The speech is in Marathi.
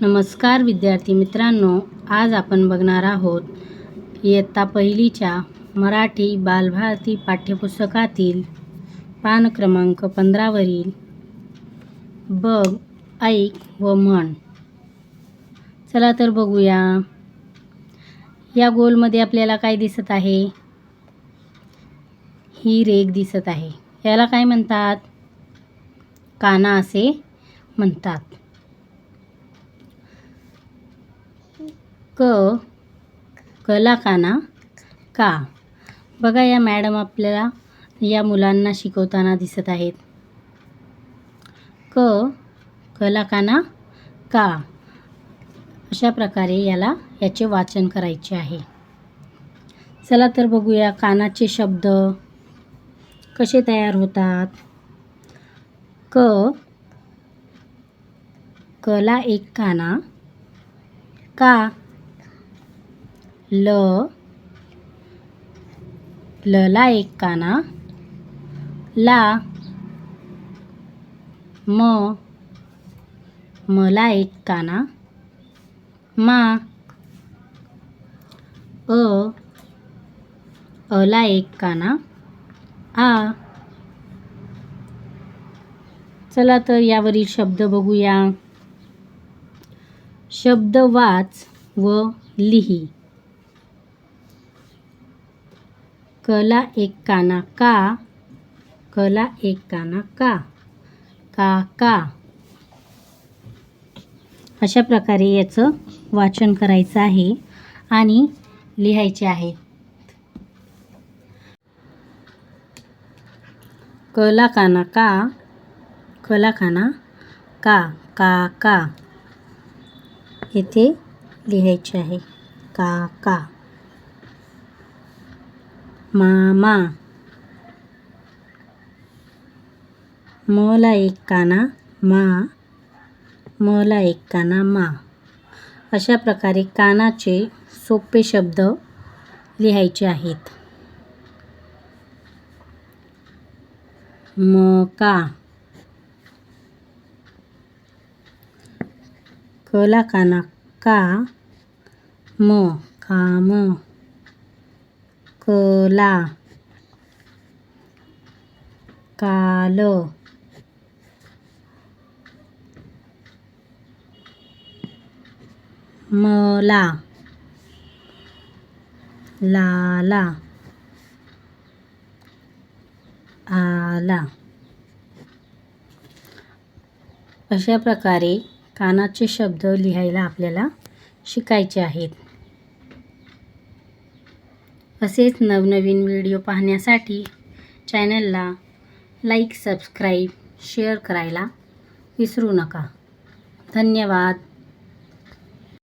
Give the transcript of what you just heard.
नमस्कार विद्यार्थी मित्रांनो आज आपण बघणार आहोत इयत्ता पहिलीच्या मराठी बालभारती पाठ्यपुस्तकातील पान क्रमांक पंधरावरील बघ ऐक व म्हण. चला तर बघूया. या गोलमध्ये आपल्याला काय दिसत आहे? ही रेख दिसत आहे. याला काय म्हणतात? काना असे म्हणतात. क कला काना का? बघा या मॅडम आपल्याला या मुलांना शिकवताना दिसत आहेत. क कला काना का? अशा प्रकारे याला याचे वाचन करायचे आहे. चला तर बघूया कानाचे शब्द कसे तयार होतात. क कला एक काना का? ल. लला एक काना. ला. म. मला एक काना. मा. अ. अला एक काना. आ. चला तर यावरील शब्द बघूया. शब्द वाच व लिही. कला एक काना का? कला एक काना का? का का? अशा प्रकारे याचं वाचन करायचं आहे आणि लिहायचे आहे. कला काना का? कला काना का? का का? येथे लिहायचे आहे. काका. मामा. मला एक काना मा. मला एक काना मा. अशा प्रकारे कानाचे सोपे शब्द लिहायचे आहेत. मका. कला काना का म? काम कला काल मला लाला आला. अशा प्रकारे कानाचे शब्द लिहायला आपल्याला शिकायचे आहेत. असेच नवनवीन व्हिडिओ पाहण्यासाठी चॅनलला लाईक सबस्क्राईब शेअर करायला विसरू नका. धन्यवाद.